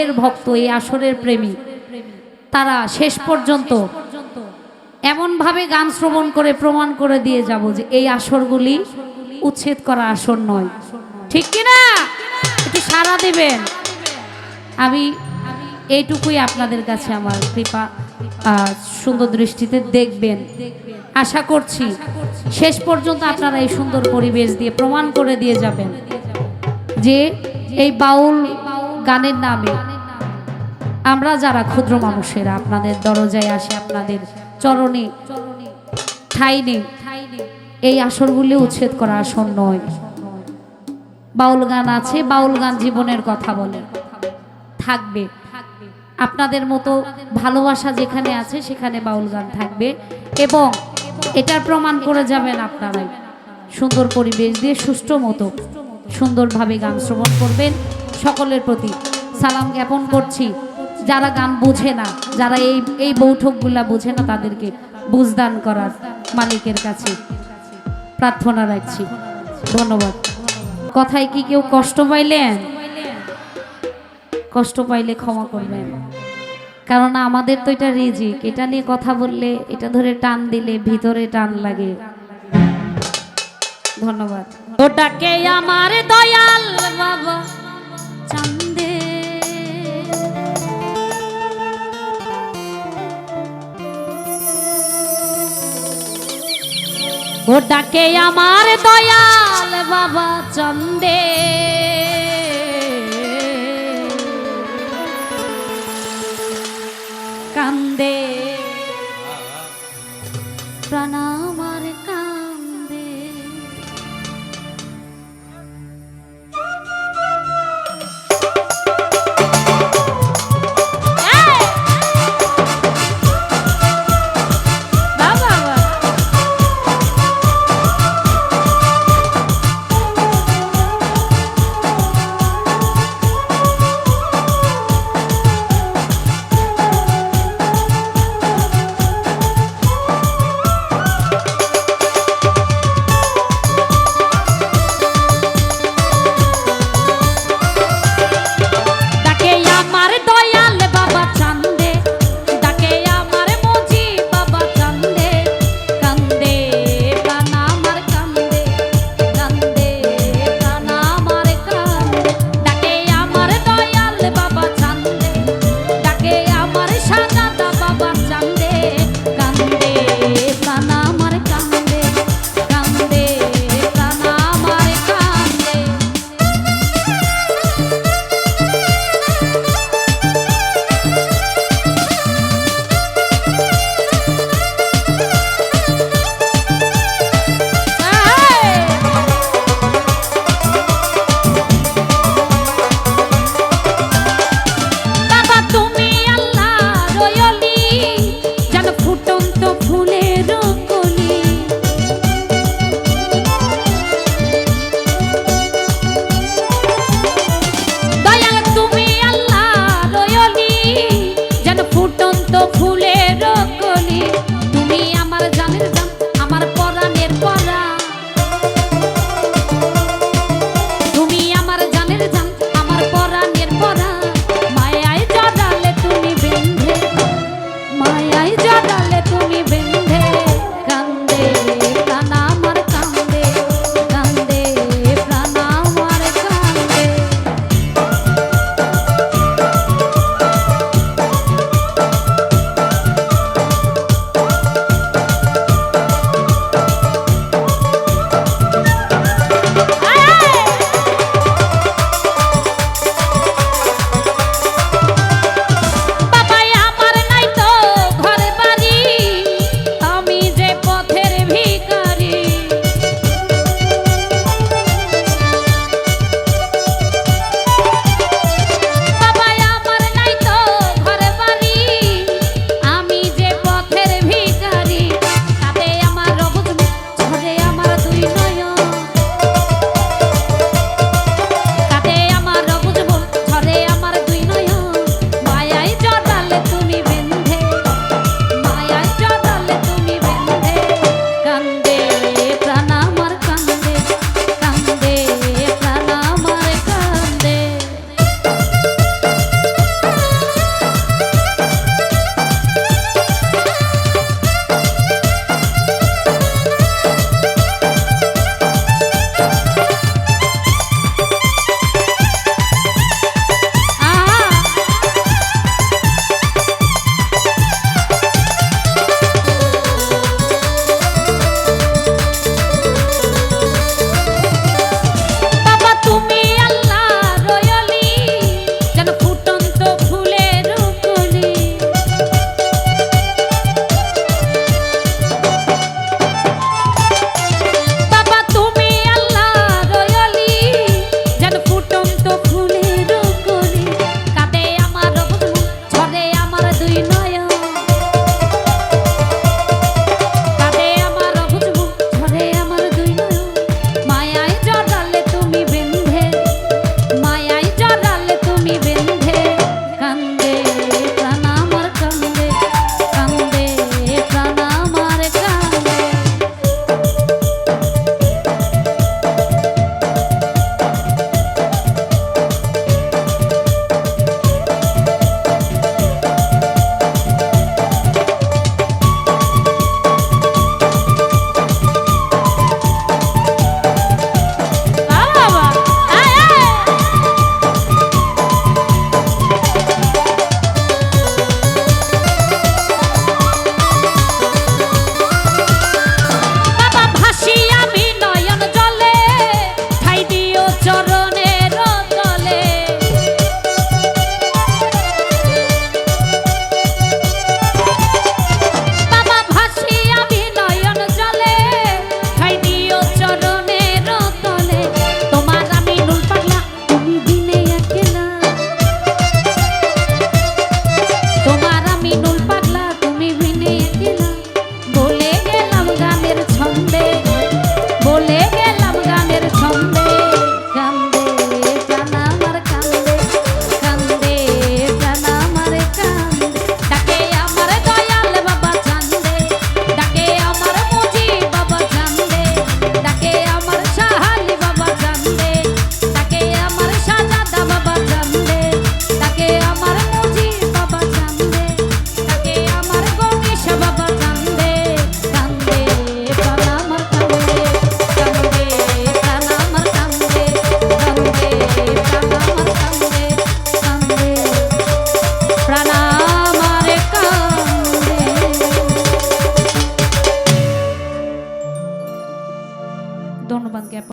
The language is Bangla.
আসরের ভক্ত, এই আসরের প্রেমী। তারা শেষ পর্যন্ত এমনভাবে গান শ্রবণ করে, প্রমাণ করে দিয়ে যাব যে এই আসরগুলি উচ্ছেদ করা আসর নয়। ঠিক কি না? একটু সাড়া দেবেন। আমি এইটুকুই আপনাদের কাছে আমার কৃপা সুন্দর দৃষ্টিতে দেখবেন। আশা করছি শেষ পর্যন্ত আপনারা এই সুন্দর পরিবেশ দিয়ে প্রমাণ করে দিয়ে যাবেন যে এই বাউল গানের নামে আমরা যারা ক্ষুদ্র মানুষেরা, আপনাদের দরজায় আসে, আপনাদের চরণে ঠাই নেই এই আসরগুলি উচ্ছেদ করা আসন নয়। বাউল গান আছে, বাউল গান জীবনের কথা বলে। থাকবে। আপনাদের মতো ভালোবাসা যেখানে আছে, সেখানে বাউল গান থাকবে। এবং এটার প্রমাণ করে যাবেন আপনারাই। সুন্দর পরিবেশ দিয়ে সুষ্ঠু মতো সুন্দরভাবে গান শ্রবণ করবেন। সকলের প্রতি সালাম জ্ঞাপন করছি। যারা গান বোঝে না, যারা এই এই বৈঠকগুলা বোঝে না, তাদেরকে বুঝদান করার মালিকের কাছে প্রার্থনা রাখছি। ধন্যবাদ। কথায় কি কেউ কষ্ট পাইলেন? কষ্ট পাইলে ক্ষমা করবেন। কারণ আমাদের তো এটা রিজিক, এটা নিয়ে কথা বললে, এটা ধরে টান দিলে ভিতরে টান লাগে। ধন্যবাদ। ওটাকে আমার দয়াল বাবা চান্দে ওটাকে আমার দয়াল বাবা চন্দে।